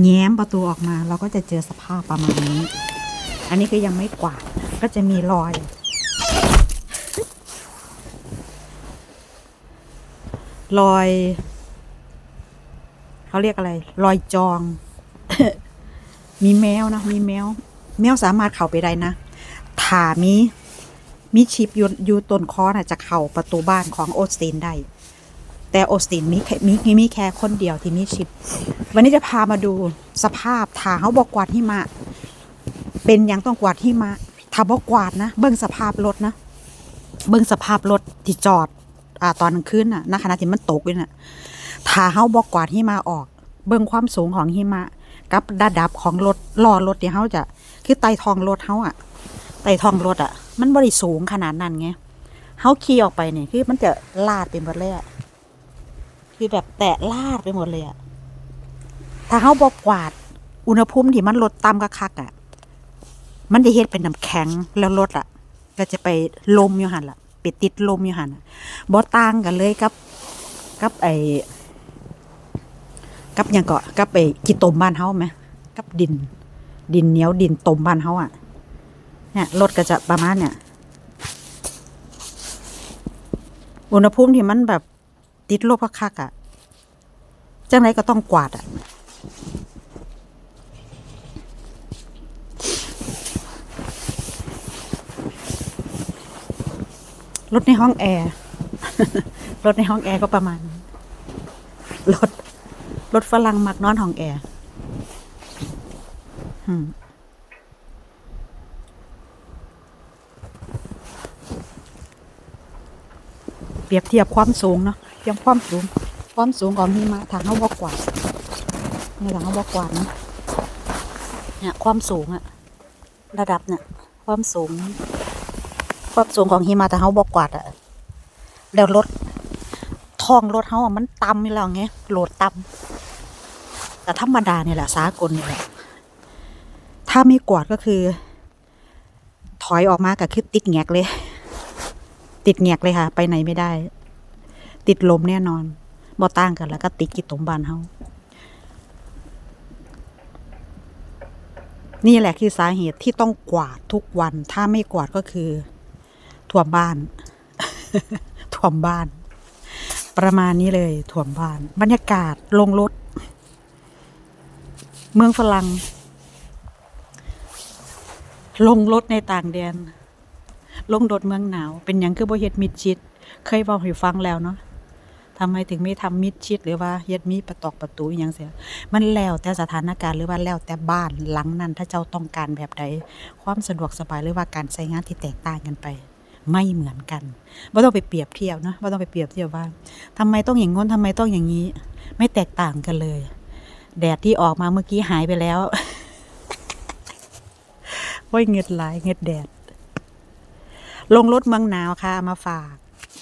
แง้มประตูออกมาเราก็จะเจอสภาพประมาณนี้ อันนี้คือยังไม่กวาดก็จะมีรอย รอยเขาเรียกอะไร รอยจอง มีแมวนะ มีแมว แมวสามารถเข้าไปได้นะถามีมีชิปอยู่อยู่ต้นคอนะจะเข้าประตูบ้านของโอสตินได้ แต่โอสตินมีมีมีแค่คนเดียวที่มีชิป วันนี้จะพามาดูสภาพถาเขาบอกกวาดหิมะ เป็นยังต้องกวาดหิมะถ้าบอกกวาดนะ เบิ่งสภาพรถนะ เบิ่งสภาพรถที่จอดอ่าตอนกลางคืนน่ะณขณะที่มันตกอยู่น่ะถ้าเฮาบอกกวาดหิมะออก เบิ่งความสูงของหิมะ กับระดับของรถล้อรถที่เฮาจะ คือไต่ทองรถเฮาอะไต่ทองรถอะมันบ่ได้สูงขนาดนั้นไงเฮาขี่ออกไปเนี่ยคือมันจะลาดไปหมดเลยอะคือแบบแตะลาดไปหมดเลยอะ ถ้าเฮาบอกกวาด อุณหภูมิที่มันลดต่ำก็คักอะมันจะเฮ็ดเป็นน้ำแข็งแล้วรถอะก็จะไปลมอยู่หันล่ะไปติดลมอยู่หันน่ะบ่ต่างกันเลยกับ กับไอ้กับยังเกาะกับไอ้กีตมบ้านเฮาไหมกับดิน ดินเหนียวดินตมบ้านเฮาอะ เนี่ยรถก็จะประมาณเนี่ยอุณหภูมิที่มันแบบติดลบคักๆอะ จังไรก็ต้องกวาดอะ รถในห้องแอร์ รถในห้องแอร์ก็ประมาณ รถ รถฝรั่งมักนอนห้องแอร์เปรียบเทียบความสูงเนาะเทียบความสูง ความสูงของหิมะทางเขาบอกกวาในทางเขาบอกกวานะเนี่ยความสูงอะระดับเนี่ยความสูง ความสูงของหิมะทางเขาบอกกวาดอะแล้วรถทองรถเขาอะมันต่ำอยู่แล้วไงโหลดต่ำแต่ธรรมดาเนี่ยแหละสากลเนี่ยแหละถ้าไม่กวาดก็คือ ถอยออกมาก็คือติดแงกเลย ติดแงกเลยค่ะ ไปไหนไม่ได้ ติดลมแน่นอนบ่ต่างกันแล้วก็ติดกิตมบานเฮานี่แหละคือสาเหตุที่ต้องกวาดทุกวัน ถ้าไม่กวาดก็คือ ท่วมบ้าน ท่วมบ้าน ประมาณนี้เลยถ่วมบ้าน บรรยากาศลงรถ เมืองฝรั่งลงรถในต่างแดน ลงรถเมืองหนาว เป็นอย่างคือบ่เฮ็ดมิดชิด เคยบอกให้ฟังแล้วเนาะทำไมถึงไม่ทำมิดชิด หรือว่าเฮ็ดมีประตอกประตูอย่างเสียมันแล้วแต่สถานการณ์หรือว่าแล้วแต่บ้านหลังนั้นถ้าเจ้าต้องการแบบใดความสะดวกสบายหรือว่าการใช้งานที่แตกต่างกันไป ไม่เหมือนกันไม่ต้องไปเปรียบเทียบนะไม่ต้องไปเปรียบเทียบว่าทำไมต้องอย่างง้นทำไมต้องอย่างนี้ ไม่แตกต่างกันเลย แดดที่ออกมาเมื่อกี้หายไปแล้วโอ้ยเง็ดหลายเง็ดแดด ลงรถเมืองหนาวค่ะมาฝาก